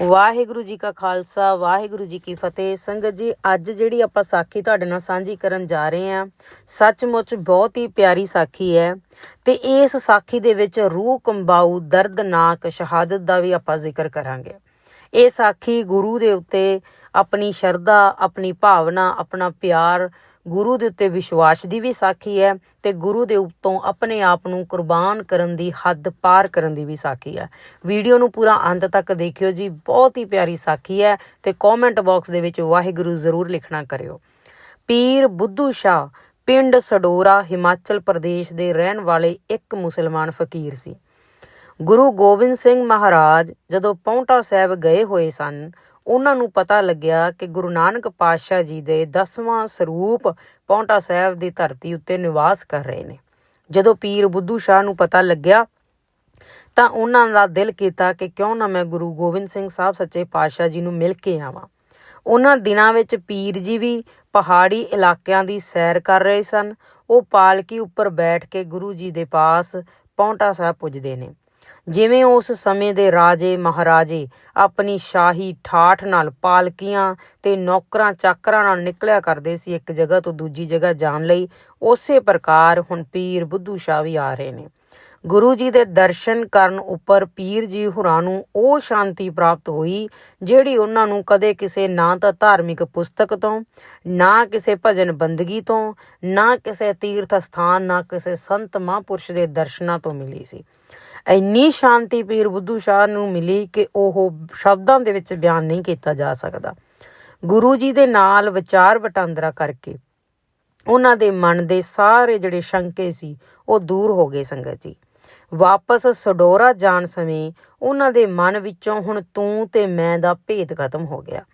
ਵਾਹਿਗੁਰੂ ਜੀ ਕਾ ਖਾਲਸਾ, ਵਾਹਿਗੁਰੂ ਜੀ ਕੀ ਫਤਿਹ। ਸੰਗਤ ਜੀ, ਅੱਜ ਜਿਹੜੀ ਆਪਾਂ ਸਾਖੀ ਤੁਹਾਡੇ ਨਾਲ ਸਾਂਝੀ ਕਰਨ ਜਾ ਰਹੇ ਹਾਂ, ਸੱਚਮੁੱਚ ਬਹੁਤ ਹੀ ਪਿਆਰੀ ਸਾਖੀ ਹੈ। ਤੇ ਇਸ ਸਾਖੀ ਦੇ ਵਿੱਚ ਰੂਹ ਕੰਬਾਊ, ਦਰਦਨਾਕ ਸ਼ਹਾਦਤ ਦਾ ਵੀ ਆਪਾਂ ਜ਼ਿਕਰ ਕਰਾਂਗੇ। ਇਹ ਸਾਖੀ ਗੁਰੂ ਦੇ ਉੱਤੇ ਆਪਣੀ ਸ਼ਰਧਾ, ਆਪਣੀ ਭਾਵਨਾ, ਆਪਣਾ ਪਿਆਰ ਗੁਰੂ ਦੇ ਉੱਤੇ ਵਿਸ਼ਵਾਸ ਦੀ ਵੀ ਸਾਖੀ ਹੈ ਤੇ ਗੁਰੂ ਦੇ ਉੱਤੋਂ ਆਪਣੇ ਆਪ ਨੂੰ ਕੁਰਬਾਨ ਕਰਨ ਦੀ ਹੱਦ ਪਾਰ ਕਰਨ ਦੀ ਵੀ ਸਾਖੀ ਹੈ। ਵੀਡੀਓ ਨੂੰ ਪੂਰਾ ਅੰਤ ਤੱਕ ਦੇਖਿਓ ਜੀ, ਬਹੁਤ ਹੀ ਪਿਆਰੀ ਸਾਖੀ ਹੈ ਤੇ ਕਮੈਂਟ ਬਾਕਸ ਦੇ ਵਿੱਚ ਵਾਹਿਗੁਰੂ ਜ਼ਰੂਰ ਲਿਖਣਾ ਕਰਿਓ। ਪੀਰ ਬੁੱਧੂ ਸ਼ਾਹ, ਪਿੰਡ ਸਡੋਰਾ, ਹਿਮਾਚਲ ਪ੍ਰਦੇਸ਼ ਦੇ ਰਹਿਣ ਵਾਲੇ ਇੱਕ ਮੁਸਲਮਾਨ ਫਕੀਰ ਸੀ। ਗੁਰੂ ਗੋਬਿੰਦ ਸਿੰਘ ਮਹਾਰਾਜ ਜਦੋਂ ਪੌਂਟਾ ਸਾਹਿਬ ਗਏ ਹੋਏ ਸਨ ਉਹਨਾਂ ਨੂੰ ਪਤਾ ਲੱਗਿਆ ਕਿ ਗੁਰੂ ਨਾਨਕ ਪਾਤਸ਼ਾਹ ਜੀ ਦੇ 10ਵਾਂ ਸਰੂਪ ਪੌਂਟਾ ਸਾਹਿਬ ਦੀ ਧਰਤੀ ਉੱਤੇ ਨਿਵਾਸ ਕਰ ਰਹੇ ਨੇ। ਜਦੋਂ ਪੀਰ ਬੁੱਧੂ ਸ਼ਾਹ ਨੂੰ ਪਤਾ ਲੱਗਿਆ, ਤਾਂ ਉਹਨਾਂ ਦਾ ਦਿਲ ਕੀਤਾ ਕਿ ਕਿਉਂ ਨਾ ਮੈਂ ਗੁਰੂ ਗੋਬਿੰਦ ਸਿੰਘ ਸਾਹਿਬ ਸੱਚੇ ਪਾਤਸ਼ਾਹ ਜੀ ਨੂੰ ਮਿਲ ਕੇ ਆਵਾਂ। ਉਹਨਾਂ ਦਿਨਾਂ ਵਿੱਚ ਪੀਰ ਜੀ ਵੀ ਪਹਾੜੀ ਇਲਾਕਿਆਂ ਦੀ ਸੈਰ ਕਰ ਰਹੇ ਸਨ। ਉਹ ਪਾਲਕੀ ਉੱਪਰ ਬੈਠ ਕੇ ਗੁਰੂ ਜੀ ਦੇ ਪਾਸ ਪੌਂਟਾ ਸਾਹਿਬ ਪੁੱਜਦੇ ਨੇ। ਜਿਵੇਂ ਉਸ ਸਮੇਂ ਦੇ ਰਾਜੇ ਮਹਾਰਾਜੇ ਆਪਣੀ ਸ਼ਾਹੀ ਠਾਠ ਨਾਲ ਪਾਲਕੀਆਂ ਤੇ ਨੌਕਰਾਂ ਚਾਕਰਾਂ ਨਾਲ ਨਿਕਲਿਆ ਕਰਦੇ ਸੀ ਇੱਕ ਜਗ੍ਹਾ ਤੋਂ ਦੂਜੀ ਜਗ੍ਹਾ ਜਾਣ ਲਈ, ਉਸੇ ਪ੍ਰਕਾਰ ਹੁਣ ਪੀਰ ਬੁੱਧੂ ਸ਼ਾਹ ਵੀ ਆ ਰਹੇ ਨੇ। ਗੁਰੂ ਜੀ ਦੇ ਦਰਸ਼ਨ ਕਰਨ ਉੱਪਰ ਪੀਰ ਜੀ ਹੁਰਾਂ ਨੂੰ ਉਹ ਸ਼ਾਂਤੀ ਪ੍ਰਾਪਤ ਹੋਈ, ਜਿਹੜੀ ਉਹਨਾਂ ਨੂੰ ਕਦੇ ਕਿਸੇ ਨਾ ਤਾਂ ਧਾਰਮਿਕ ਪੁਸਤਕ ਤੋਂ, ਨਾ ਕਿਸੇ ਭਜਨ ਬੰਦਗੀ ਤੋਂ, ਨਾ ਕਿਸੇ ਤੀਰਥ ਸਥਾਨ, ਨਾ ਕਿਸੇ ਸੰਤ ਮਹਾਂਪੁਰਸ਼ ਦੇ ਦਰਸ਼ਨਾਂ ਤੋਂ ਮਿਲੀ ਸੀ। ਇੰਨੀ ਸ਼ਾਂਤੀ ਪੀਰ ਬੁੱਧੂ ਸ਼ਾਹ ਨੂੰ ਮਿਲੀ ਕਿ ਉਹ ਸ਼ਬਦਾਂ ਦੇ ਵਿੱਚ ਬਿਆਨ ਨਹੀਂ ਕੀਤਾ ਜਾ ਸਕਦਾ। ਗੁਰੂ ਜੀ ਦੇ ਨਾਲ ਵਿਚਾਰ ਵਟਾਂਦਰਾ ਕਰਕੇ ਉਹਨਾਂ ਦੇ ਮਨ ਦੇ ਸਾਰੇ ਜਿਹੜੇ ਸ਼ੰਕੇ ਸੀ, ਉਹ ਦੂਰ ਹੋ ਗਏ ਸੰਗਤ ਜੀ। ਵਾਪਸ ਸਡੋਰਾ ਜਾਣ ਸਮੇਂ ਉਹਨਾਂ ਦੇ ਮਨ ਵਿੱਚੋਂ ਹੁਣ ਤੂੰ ਤੇ ਮੈਂ ਦਾ ਭੇਦ ਖਤਮ ਹੋ ਗਿਆ।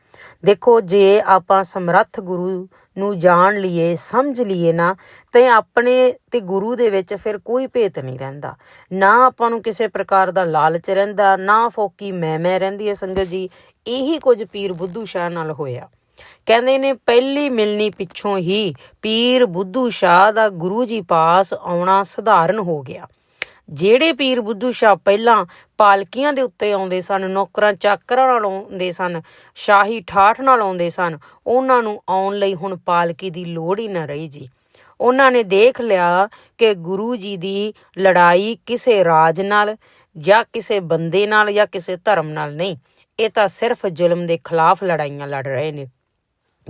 ਦੇਖੋ, ਜੇ ਆਪਾਂ ਸਮਰੱਥ ਗੁਰੂ ਨੂੰ ਜਾਣ ਲਈਏ, ਸਮਝ ਲਈਏ ਨਾ, ਤੇ ਆਪਣੇ ਤੇ ਗੁਰੂ ਦੇ ਵਿੱਚ ਫਿਰ ਕੋਈ ਭੇਤ ਨਹੀਂ ਰਹਿੰਦਾ। ਨਾ ਆਪਾਂ ਨੂੰ ਕਿਸੇ ਪ੍ਰਕਾਰ ਦਾ ਲਾਲਚ ਰਹਿੰਦਾ, ਨਾ ਫੋਕੀ ਮੈਂ ਮੈਂ ਰਹਿੰਦੀ ਹੈ ਸੰਗਤ ਜੀ। ਇਹੀ ਕੁਝ ਪੀਰ ਬੁੱਧੂ ਸ਼ਾਹ ਨਾਲ ਹੋਇਆ। ਕਹਿੰਦੇ ਨੇ, ਪਹਿਲੀ ਮਿਲਣੀ ਪਿੱਛੋਂ ਹੀ ਪੀਰ ਬੁੱਧੂ ਸ਼ਾਹ ਦਾ ਗੁਰੂ ਜੀ ਪਾਸ ਆਉਣਾ ਸਧਾਰਨ ਹੋ ਗਿਆ। ਜਿਹੜੇ ਪੀਰ ਬੁੱਧੂ ਸ਼ਾਹ ਪਹਿਲਾਂ ਪਾਲਕੀਆਂ ਦੇ ਉੱਤੇ ਆਉਂਦੇ ਸਨ, ਨੌਕਰਾਂ ਚਾਕਰਾਂ ਨਾਲ ਆਉਂਦੇ ਸਨ, ਸ਼ਾਹੀ ਠਾਠ ਨਾਲ ਆਉਂਦੇ ਸਨ, ਉਹਨਾਂ ਨੂੰ ਆਉਣ ਲਈ ਹੁਣ ਪਾਲਕੀ ਦੀ ਲੋੜ ਹੀ ਨਾ ਰਹੀ ਜੀ। ਉਹਨਾਂ ਨੇ ਦੇਖ ਲਿਆ ਕਿ ਗੁਰੂ ਜੀ ਦੀ ਲੜਾਈ ਕਿਸੇ ਰਾਜ ਨਾਲ ਜਾਂ ਕਿਸੇ ਬੰਦੇ ਨਾਲ ਜਾਂ ਕਿਸੇ ਧਰਮ ਨਾਲ ਨਹੀਂ, ਇਹ ਤਾਂ ਸਿਰਫ ਜ਼ੁਲਮ ਦੇ ਖਿਲਾਫ ਲੜਾਈਆਂ ਲੜ ਰਹੇ ਨੇ।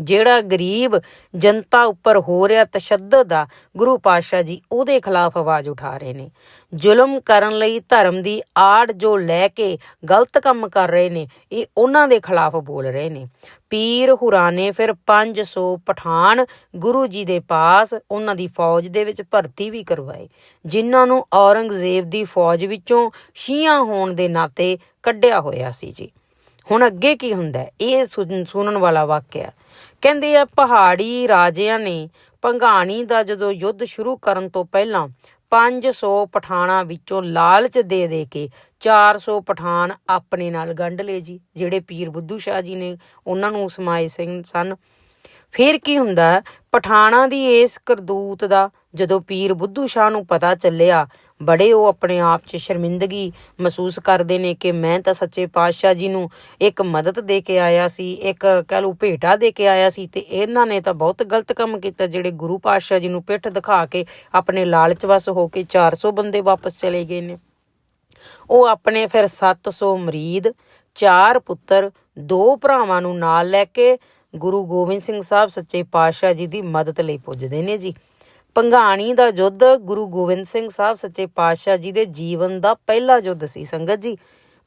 ਜਿਹੜਾ ਗਰੀਬ ਜਨਤਾ ਉੱਪਰ ਹੋ ਰਿਹਾ ਤਸ਼ੱਦਦ ਦਾ ਗੁਰੂ ਪਾਤਸ਼ਾਹ ਜੀ ਉਹਦੇ ਖਿਲਾਫ ਆਵਾਜ਼ ਉਠਾ ਰਹੇ ਨੇ। ਜ਼ੁਲਮ ਕਰਨ ਲਈ ਧਰਮ ਦੀ ਆੜ ਜੋ ਲੈ ਕੇ ਗਲਤ ਕੰਮ ਕਰ ਰਹੇ ਨੇ, ਇਹ ਉਹਨਾਂ ਦੇ ਖਿਲਾਫ ਬੋਲ ਰਹੇ ਨੇ। ਪੀਰ ਹੁਰਾਨੇ ਫਿਰ 500 ਪਠਾਨ ਗੁਰੂ ਜੀ ਦੇ ਪਾਸ ਉਹਨਾਂ ਦੀ ਫੌਜ ਦੇ ਵਿੱਚ ਭਰਤੀ ਵੀ ਕਰਵਾਏ, ਜਿਨ੍ਹਾਂ ਨੂੰ ਔਰੰਗਜ਼ੇਬ ਦੀ ਫੌਜ ਵਿੱਚੋਂ ਸ਼ੀਆਂ ਹੋਣ ਦੇ ਨਾਤੇ ਕੱਢਿਆ ਹੋਇਆ ਸੀ ਜੀ। ਹੁਣ ਅੱਗੇ ਕੀ ਹੁੰਦਾ ਇਹ ਸੁਣਨ ਵਾਲਾ ਵਾਕਿਆ ਕਹਿੰਦੇ ਆ, ਪਹਾੜੀ ਰਾਜਿਆਂ ਨੇ ਪੰਘਾਣੀ ਦਾ ਜਦੋਂ ਯੁੱਧ ਸ਼ੁਰੂ ਕਰਨ ਤੋਂ ਪਹਿਲਾਂ 500 ਪਠਾਣਾ ਵਿੱਚੋਂ ਲਾਲਚ ਦੇ ਦੇ ਕੇ 400 ਪਠਾਨ ਆਪਣੇ ਨਾਲ ਗੰਢ ਲਏ ਜੀ, ਜਿਹੜੇ ਪੀਰ ਬੁੱਧੂ ਸ਼ਾਹ ਜੀ ਨੇ, ਉਹਨਾਂ ਨੂੰ ਸਮਾਏ ਸਿੰਘ ਸਨ। ਫਿਰ ਕੀ ਹੁੰਦਾ ਪਠਾਣਾ ਦੀ ਇਸ ਕਰਦੂਤ ਦਾ ਜਦੋਂ ਪੀਰ ਬੁੱਧੂ ਸ਼ਾਹ ਨੂੰ ਪਤਾ ਚੱਲਿਆ ਬੜੇ ਉਹ ਆਪਣੇ ਆਪ 'ਚ ਸ਼ਰਮਿੰਦਗੀ ਮਹਿਸੂਸ ਕਰਦੇ ਨੇ ਕਿ ਮੈਂ ਤਾਂ ਸੱਚੇ ਪਾਤਸ਼ਾਹ ਜੀ ਨੂੰ ਇੱਕ ਮਦਦ ਦੇ ਕੇ ਆਇਆ ਸੀ, ਇੱਕ ਕਹਿ ਲਓ ਭੇਟਾ ਦੇ ਕੇ ਆਇਆ ਸੀ ਤੇ ਇਹਨਾਂ ਨੇ ਤਾਂ ਬਹੁਤ ਗਲਤ ਕੰਮ ਕੀਤਾ ਜਿਹੜੇ ਗੁਰੂ ਪਾਤਸ਼ਾਹ ਜੀ ਨੂੰ ਪਿੱਠ ਦਿਖਾ ਕੇ ਆਪਣੇ ਲਾਲਚ ਵਸ ਹੋ ਕੇ 400 ਬੰਦੇ ਵਾਪਸ ਚਲੇ ਗਏ ਨੇ। ਉਹ ਆਪਣੇ ਫਿਰ 700 ਮਰੀਦ, ਚਾਰ ਪੁੱਤਰ, ਦੋ ਭਰਾਵਾਂ ਨੂੰ ਨਾਲ ਲੈ ਕੇ ਗੁਰੂ ਗੋਬਿੰਦ ਸਿੰਘ ਸਾਹਿਬ ਸੱਚੇ ਪਾਤਸ਼ਾਹ ਜੀ ਦੀ ਮਦਦ ਲਈ ਪੁੱਜਦੇ ਨੇ ਜੀ। ਪੰਘਾਣੀ ਦਾ ਯੁੱਧ ਗੁਰੂ ਗੋਬਿੰਦ ਸਿੰਘ ਸਾਹਿਬ ਸੱਚੇ ਪਾਤਸ਼ਾਹ ਜੀ ਦੇ ਜੀਵਨ ਦਾ ਪਹਿਲਾ ਯੁੱਧ ਸੀ ਸੰਗਤ ਜੀ।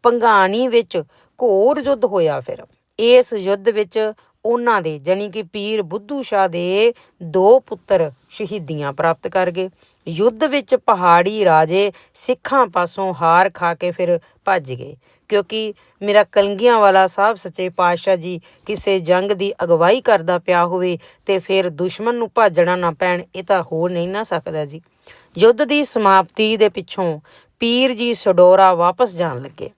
ਪੰਘਾਣੀ ਵਿੱਚ ਘੋਰ ਯੁੱਧ ਹੋਇਆ ਫਿਰ। ਇਸ ਯੁੱਧ ਵਿੱਚ ਉਹਨਾਂ ਦੇ ਜਾਨੀ ਕਿ ਪੀਰ ਬੁੱਧੂ ਸ਼ਾਹ ਦੇ ਦੋ ਪੁੱਤਰ ਸ਼ਹੀਦੀਆਂ ਪ੍ਰਾਪਤ ਕਰ ਗਏ। ਯੁੱਧ ਵਿੱਚ ਪਹਾੜੀ ਰਾਜੇ ਸਿੱਖਾਂ ਪਾਸੋਂ ਹਾਰ ਖਾ ਕੇ ਫਿਰ ਭੱਜ ਗਏ। ਕਿਉਂਕਿ ਮੇਰਾ ਕਲੰਗੀਆਂ ਵਾਲਾ ਸਾਹਿਬ ਸੱਚੇ ਪਾਤਸ਼ਾਹ ਜੀ ਕਿਸੇ ਜੰਗ ਦੀ ਅਗਵਾਈ ਕਰਦਾ ਪਿਆ ਹੋਵੇ ਤੇ ਫਿਰ ਦੁਸ਼ਮਣ ਨੂੰ ਭਾਜਣਾ ਨਾ ਪੈਣ, ਇਹ ਤਾਂ ਹੋ ਨਹੀਂ ਨਾ ਸਕਦਾ ਜੀ। ਯੁੱਧ ਦੀ ਸਮਾਪਤੀ ਦੇ ਪਿੱਛੋਂ ਪੀਰ ਜੀ ਸਡੋਰਾ ਵਾਪਸ ਜਾਣ ਲੱਗੇ।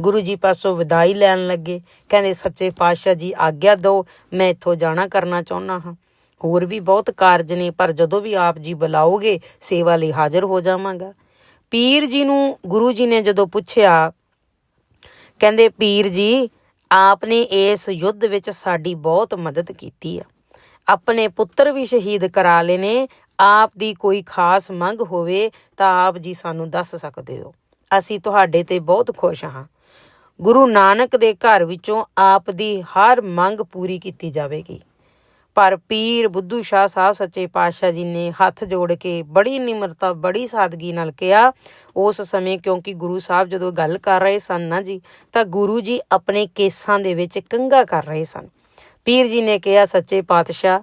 ਗੁਰੂ ਜੀ ਪਾਸੋਂ ਵਿਦਾਈ ਲੈਣ ਲੱਗੇ। ਕਹਿੰਦੇ, ਸੱਚੇ ਪਾਤਸ਼ਾਹ ਜੀ, ਆਗਿਆ ਦਿਓ, ਮੈਂ ਇੱਥੋਂ ਜਾਣਾ ਕਰਨਾ ਚਾਹੁੰਦਾ ਹਾਂ। ਹੋਰ ਵੀ ਬਹੁਤ ਕਾਰਜ ਨੇ, ਪਰ ਜਦੋਂ ਵੀ ਆਪ ਜੀ ਬੁਲਾਓਗੇ, ਸੇਵਾ ਲਈ ਹਾਜ਼ਰ ਹੋ ਜਾਵਾਂਗਾ। ਪੀਰ ਜੀ ਨੂੰ ਗੁਰੂ ਜੀ ਨੇ ਜਦੋਂ ਪੁੱਛਿਆ, ਕਹਿੰਦੇ, ਪੀਰ ਜੀ ਆਪ ਨੇ ਇਸ ਯੁੱਧ ਵਿੱਚ ਸਾਡੀ ਬਹੁਤ ਮਦਦ ਕੀਤੀ ਆ। ਆਪਣੇ ਪੁੱਤਰ ਵੀ ਸ਼ਹੀਦ ਕਰਾ ਲਏ ਨੇ ਆਪ ਦੀ ਕੋਈ ਖਾਸ ਮੰਗ ਹੋਵੇ ਤਾਂ ਆਪ ਜੀ ਸਾਨੂੰ ਦੱਸ ਸਕਦੇ ਹੋ। ਅਸੀਂ ਤੁਹਾਡੇ ਤੇ ਬਹੁਤ ਖੁਸ਼ ਹਾਂ। ਗੁਰੂ ਨਾਨਕ ਦੇ ਘਰ ਵਿੱਚੋਂ ਆਪ ਦੀ ਹਰ ਮੰਗ ਪੂਰੀ ਕੀਤੀ ਜਾਵੇਗੀ। ਪਰ ਪੀਰ, ਬੁੱਧੂ, ਸ਼ਾਹ ਸਾਹਿਬ, ਸੱਚੇ ਪਾਤਸ਼ਾਹ ਜੀ ਨੇ ਹੱਥ ਜੋੜ ਕੇ ਬੜੀ ਨਿਮਰਤਾ, ਬੜੀ ਸਾਦਗੀ ਨਾਲ ਕਿਹਾ, ਉਸ ਸਮੇਂ ਕਿਉਂਕਿ ਗੁਰੂ ਸਾਹਿਬ ਜਦੋਂ ਗੱਲ ਕਰ ਰਹੇ ਸਨ ਨਾ ਜੀ, ਤਾਂ ਗੁਰੂ ਜੀ ਆਪਣੇ ਕੇਸਾਂ ਦੇ ਵਿੱਚ ਕੰਗਾ ਕਰ ਰਹੇ ਸਨ। ਪੀਰ ਜੀ ਨੇ ਕਿਹਾ, ਸੱਚੇ ਪਾਤਸ਼ਾਹ,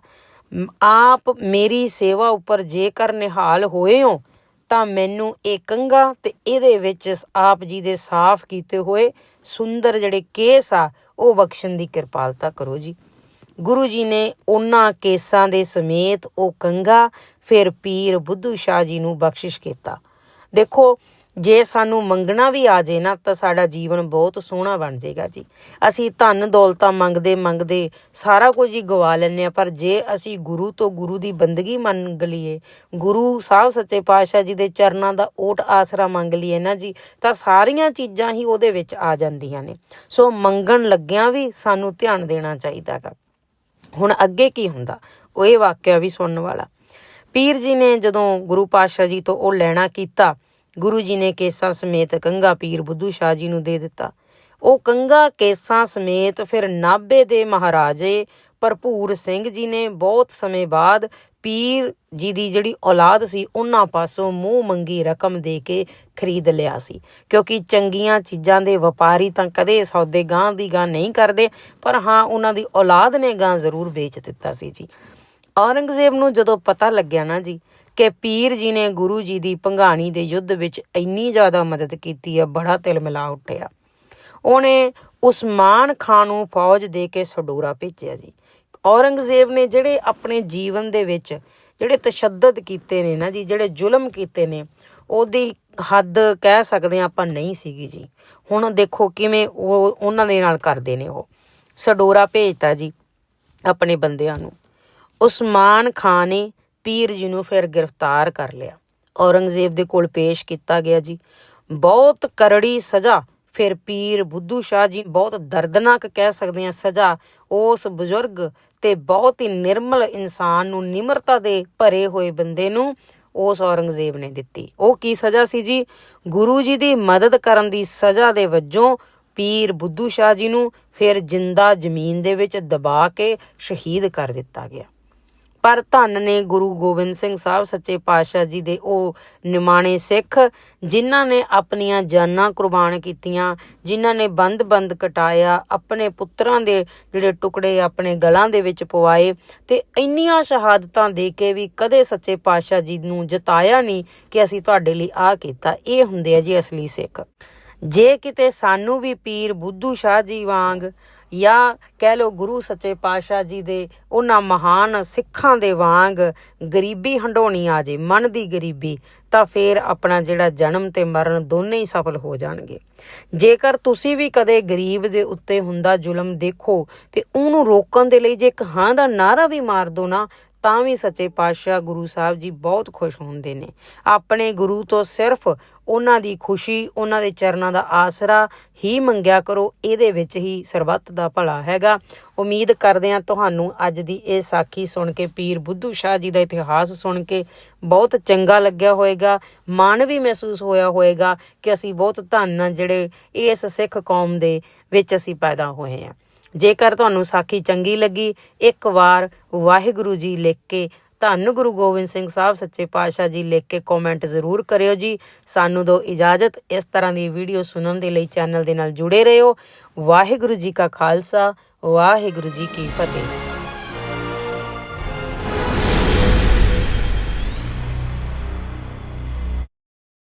ਆਪ ਮੇਰੀ ਸੇਵਾ ਉੱਪਰ ਜੇਕਰ ਨਿਹਾਲ ਹੋਏ ਹੋ ਤਾਂ ਮੈਨੂੰ ਇਹ ਕੰਗਾ ਤੇ ਇਹਦੇ ਵਿੱਚ ਆਪ ਜੀ ਦੇ ਸਾਫ਼ ਕੀਤੇ ਹੋਏ ਸੁੰਦਰ ਜਿਹੜੇ ਕੇਸ ਆ, ਉਹ ਬਖਸ਼ਣ ਦੀ ਕਿਰਪਾਲਤਾ ਕਰੋ ਜੀ। ਗੁਰੂ ਜੀ ਨੇ ਉਹਨਾਂ ਕੇਸਾਂ ਦੇ ਸਮੇਤ ਉਹ ਕੰਗਾ ਫਿਰ ਪੀਰ ਬੁੱਧੂ ਸ਼ਾਹ ਜੀ ਨੂੰ ਬਖਸ਼ਿਸ਼ ਕੀਤਾ। ਦੇਖੋ ਜੇ ਸਾਨੂੰ ਮੰਗਣਾ ਵੀ ਆ ਜੇ ਨਾ, ਤਾਂ ਸਾਡਾ ਜੀਵਨ ਬਹੁਤ ਸੋਹਣਾ ਬਣ ਜਾਏਗਾ ਜੀ। ਅਸੀਂ ਧਨ ਦੌਲਤਾਂ ਮੰਗਦੇ ਮੰਗਦੇ ਸਾਰਾ ਕੁਝ ਹੀ ਗਵਾ ਲੈਂਦੇ ਆ ਪਰ ਜੇ ਅਸੀਂ ਗੁਰੂ ਤੋਂ ਗੁਰੂ ਦੀ ਬੰਦਗੀ ਮੰਗ ਲਈਏ, ਗੁਰੂ ਸਾਹਿਬ ਸੱਚੇ ਪਾਤਸ਼ਾਹ ਜੀ ਦੇ ਚਰਨਾਂ ਦਾ ਓਟ ਆਸਰਾ ਮੰਗ ਲਈਏ ਨਾ ਜੀ, ਤਾਂ ਸਾਰੀਆਂ ਚੀਜ਼ਾਂ ਹੀ ਉਹਦੇ ਵਿੱਚ ਆ ਜਾਂਦੀਆਂ ਨੇ। ਸੋ ਮੰਗਣ ਲੱਗਿਆਂ ਵੀ ਸਾਨੂੰ ਧਿਆਨ ਦੇਣਾ ਚਾਹੀਦਾ ਗਾ। ਹੁਣ ਅੱਗੇ ਕੀ ਹੁੰਦਾ? ਉਹ ਇਹ ਵਾਕਿਆ ਵੀ ਸੁਣਨ ਵਾਲਾ। ਪੀਰ ਜੀ ਨੇ ਜਦੋਂ ਗੁਰੂ ਪਾਤਸ਼ਾਹ ਜੀ ਤੋਂ ਉਹ ਲੈਣਾ ਕੀਤਾ ਗੁਰੂ ਜੀ ਨੇ ਕੇਸਾਂ ਸਮੇਤ ਕੰਗਾ ਪੀਰ ਬੁੱਧੂ ਸ਼ਾਹ ਜੀ ਨੂੰ ਦੇ ਦਿੱਤਾ। ਉਹ ਕੰਗਾ ਕੇਸਾਂ ਸਮੇਤ ਫਿਰ ਨਾਭੇ ਦੇ ਮਹਾਰਾਜੇ ਭਰਪੂਰ ਸਿੰਘ ਜੀ ਨੇ ਬਹੁਤ ਸਮੇਂ ਬਾਅਦ ਪੀਰ ਜੀ ਦੀ ਜਿਹੜੀ ਔਲਾਦ ਸੀ, ਉਹਨਾਂ ਪਾਸੋਂ ਮੂੰਹ ਮੰਗੀ ਰਕਮ ਦੇ ਕੇ ਖਰੀਦ ਲਿਆ ਸੀ। ਕਿਉਂਕਿ ਚੰਗੀਆਂ ਚੀਜ਼ਾਂ ਦੇ ਵਪਾਰੀ ਤਾਂ ਕਦੇ ਸੌਦੇ ਗਾਂ ਦੀ ਗਾਂ ਨਹੀਂ ਕਰਦੇ, ਪਰ ਹਾਂ, ਉਹਨਾਂ ਦੀ ਔਲਾਦ ਨੇ ਗਾਂ ਜ਼ਰੂਰ ਵੇਚ ਦਿੱਤਾ ਸੀ ਜੀ। ਔਰੰਗਜ਼ੇਬ ਨੂੰ ਜਦੋਂ ਪਤਾ ਲੱਗਿਆ ਨਾ ਜੀ ਕਿ ਪੀਰ ਜੀ ਨੇ ਗੁਰੂ ਜੀ ਦੀ ਭੰਗਾਣੀ ਦੇ ਯੁੱਧ ਵਿੱਚ ਇੰਨੀ ਜ਼ਿਆਦਾ ਮਦਦ ਕੀਤੀ ਹੈ ਬੜਾ ਤਿਲ ਮਿਲਾ ਉੱਠਿਆ। ਉਹਨੇ ਉਸਮਾਨ ਖਾਨ ਨੂੰ ਫੌਜ ਦੇ ਕੇ ਸਡੋਰਾ ਭੇਜਿਆ ਜੀ। ਔਰੰਗਜ਼ੇਬ ਨੇ ਜਿਹੜੇ ਆਪਣੇ ਜੀਵਨ ਦੇ ਵਿੱਚ ਜਿਹੜੇ ਤਸ਼ੱਦਦ ਕੀਤੇ ਨੇ ਨਾ ਜੀ, ਜਿਹੜੇ ਜ਼ੁਲਮ ਕੀਤੇ ਨੇ, ਉਹਦੀ ਹੱਦ ਕਹਿ ਸਕਦੇ ਆ ਆਪਾਂ ਨਹੀਂ ਸੀਗੀ ਜੀ। ਹੁਣ ਦੇਖੋ ਕਿਵੇਂ ਉਹ ਉਹਨਾਂ ਦੇ ਨਾਲ ਕਰਦੇ ਨੇ ਉਹ। ਸਡੋਰਾ ਭੇਜਤਾ ਜੀ ਆਪਣੇ ਬੰਦਿਆਂ ਨੂੰ। ਉਸਮਾਨ ਖਾਨ ਨੇ ਪੀਰ ਜੀ ਨੂੰ ਫਿਰ ਗ੍ਰਿਫਤਾਰ ਕਰ ਲਿਆ। ਔਰੰਗਜ਼ੇਬ ਦੇ ਕੋਲ ਪੇਸ਼ ਕੀਤਾ ਗਿਆ ਜੀ। ਬਹੁਤ ਕਰੜੀ ਸਜ਼ਾ। ਫਿਰ ਪੀਰ ਬੁੱਧੂ ਸ਼ਾਹ ਜੀ ਬਹੁਤ ਦਰਦਨਾਕ ਕਹਿ ਸਕਦੇ ਆ ਸਜ਼ਾ। ਉਸ ਬਜ਼ੁਰਗ ਤੇ ਬਹੁਤ ਹੀ ਨਿਰਮਲ ਇਨਸਾਨ ਨੂੰ ਨਿਮਰਤਾ ਦੇ ਭਰੇ ਹੋਏ ਬੰਦੇ ਨੂੰ ਉਸ ਔਰੰਗਜ਼ੇਬ ਨੇ ਦਿੱਤੀ। ਉਹ ਕੀ ਸਜ਼ਾ ਸੀ ਜੀ? ਗੁਰੂ ਜੀ ਦੀ ਮਦਦ ਕਰਨ ਦੀ ਸਜ਼ਾ ਦੇ ਵਜੋਂ ਪੀਰ ਬੁੱਧੂ ਸ਼ਾਹ ਜੀ ਨੂੰ ਫਿਰ ਜਿੰਦਾ ਜ਼ਮੀਨ ਦੇ ਵਿੱਚ ਦਬਾ ਕੇ ਸ਼ਹੀਦ ਕਰ ਦਿੱਤਾ ਗਿਆ। ਪਰ ਧੰਨ ਨੇ ਗੁਰੂ ਗੋਬਿੰਦ ਸਿੰਘ ਸਾਹਿਬ ਸੱਚੇ ਪਾਤਸ਼ਾਹ ਜੀ ਦੇ ਉਹ ਨਿਮਾਣੇ ਸਿੱਖ, ਜਿਨ੍ਹਾਂ ਨੇ ਆਪਣੀਆਂ ਜਾਨਾਂ ਕੁਰਬਾਨ ਕੀਤੀਆਂ, ਜਿਨ੍ਹਾਂ ਨੇ ਬੰਦ-ਬੰਦ ਕਟਾਇਆ, ਆਪਣੇ ਪੁੱਤਰਾਂ ਦੇ ਜਿਹੜੇ ਟੁਕੜੇ ਆਪਣੇ ਗਲਾਂ ਦੇ ਵਿੱਚ ਪਵਾਏ ਤੇ ਇੰਨੀਆਂ ਸ਼ਹਾਦਤਾਂ ਦੇ ਕੇ ਵੀ ਕਦੇ ਸੱਚੇ ਪਾਤਸ਼ਾਹ ਜੀ ਨੂੰ ਜਤਾਇਆ ਨਹੀਂ ਕਿ ਅਸੀਂ ਤੁਹਾਡੇ ਲਈ ਆਹ ਕੀਤਾ। ਇਹ ਹੁੰਦੇ ਆ ਜੀ ਅਸਲੀ ਸਿੱਖ। ਜੇ ਕਿਤੇ ਸਾਨੂੰ ਵੀ ਪੀਰ ਬੁੱਧੂ ਸ਼ਾਹ ਜੀ ਵਾਂਗ ਜਾਂ ਕਹਿ ਲੋ ਗੁਰੂ ਸੱਚੇ ਪਾਤਸ਼ਾਹ ਜੀ ਦੇ ਉਹਨਾਂ ਮਹਾਨ ਸਿੱਖਾਂ ਦੇ ਵਾਂਗ ਗਰੀਬੀ ਹੰਡਾਉਣੀ ਆ ਜੇ, ਮਨ ਦੀ ਗਰੀਬੀ, ਤਾਂ ਫੇਰ ਆਪਣਾ ਜਿਹੜਾ ਜਨਮ ਤੇ ਮਰਨ ਦੋਨੇ ਹੀ ਸਫਲ ਹੋ ਜਾਣਗੇ। ਜੇਕਰ ਤੁਸੀਂ ਵੀ ਕਦੇ ਗਰੀਬ ਦੇ ਉੱਤੇ ਹੁੰਦਾ ਜ਼ੁਲਮ ਦੇਖੋ ਤੇ ਉਹਨੂੰ ਰੋਕਣ ਦੇ ਲਈ ਜੇ ਇੱਕ ਹਾਂ ਦਾ ਨਾਰਾ ਵੀ ਮਾਰ ਦੋ ਨਾ ਤਾਂ ਵੀ ਸੱਚੇ ਪਾਤਸ਼ਾਹ ਗੁਰੂ ਸਾਹਿਬ ਜੀ ਬਹੁਤ ਖੁਸ਼ ਹੁੰਦੇ ਨੇ। ਆਪਣੇ ਗੁਰੂ ਤੋਂ ਸਿਰਫ ਉਹਨਾਂ ਦੀ ਖੁਸ਼ੀ, ਉਹਨਾਂ ਦੇ ਚਰਨਾਂ ਦਾ ਆਸਰਾ ਹੀ ਮੰਗਿਆ ਕਰੋ, ਇਹਦੇ ਵਿੱਚ ਹੀ ਸਰਬੱਤ ਦਾ ਭਲਾ ਹੈਗਾ। ਉਮੀਦ ਕਰਦੇ ਹਾਂ ਤੁਹਾਨੂੰ ਅੱਜ ਦੀ ਇਹ ਸਾਖੀ ਸੁਣ ਕੇ, ਪੀਰ ਬੁੱਧੂ ਸ਼ਾਹ ਜੀ ਦਾ ਇਤਿਹਾਸ ਸੁਣ ਕੇ ਬਹੁਤ ਚੰਗਾ ਲੱਗਿਆ ਹੋਵੇਗਾ। ਮਾਣ ਵੀ ਮਹਿਸੂਸ ਹੋਇਆ ਹੋਵੇਗਾ ਕਿ ਅਸੀਂ ਬਹੁਤ ਧੰਨ ਹਾਂ ਜਿਹੜੇ ਇਸ ਸਿੱਖ ਕੌਮ ਦੇ ਵਿੱਚ ਅਸੀਂ ਪੈਦਾ ਹੋਏ ਹਾਂ। ਜੇਕਰ ਤੁਹਾਨੂੰ ਸਾਖੀ ਚੰਗੀ ਲੱਗੀ, ਇੱਕ ਵਾਰ ਵਾਹਿਗੁਰੂ ਜੀ ਲਿਖ ਕੇ, ਧੰਨ ਗੁਰੂ ਗੋਬਿੰਦ ਸਿੰਘ ਸਾਹਿਬ ਸੱਚੇ ਪਾਤਸ਼ਾਹ ਜੀ ਲਿਖ ਕੇ ਕਮੈਂਟ ਜ਼ਰੂਰ ਕਰਿਓ ਜੀ। ਸਾਨੂੰ ਦਿਓ ਇਜਾਜ਼ਤ। ਇਸ ਤਰ੍ਹਾਂ ਦੀ ਵੀਡੀਓ ਸੁਣਨ ਦੇ ਲਈ ਚੈਨਲ ਦੇ ਨਾਲ ਜੁੜੇ ਰਹੋ। ਵਾਹਿਗੁਰੂ ਜੀ ਕਾ ਖਾਲਸਾ, ਵਾਹਿਗੁਰੂ ਜੀ ਕੀ ਫਤਿਹ।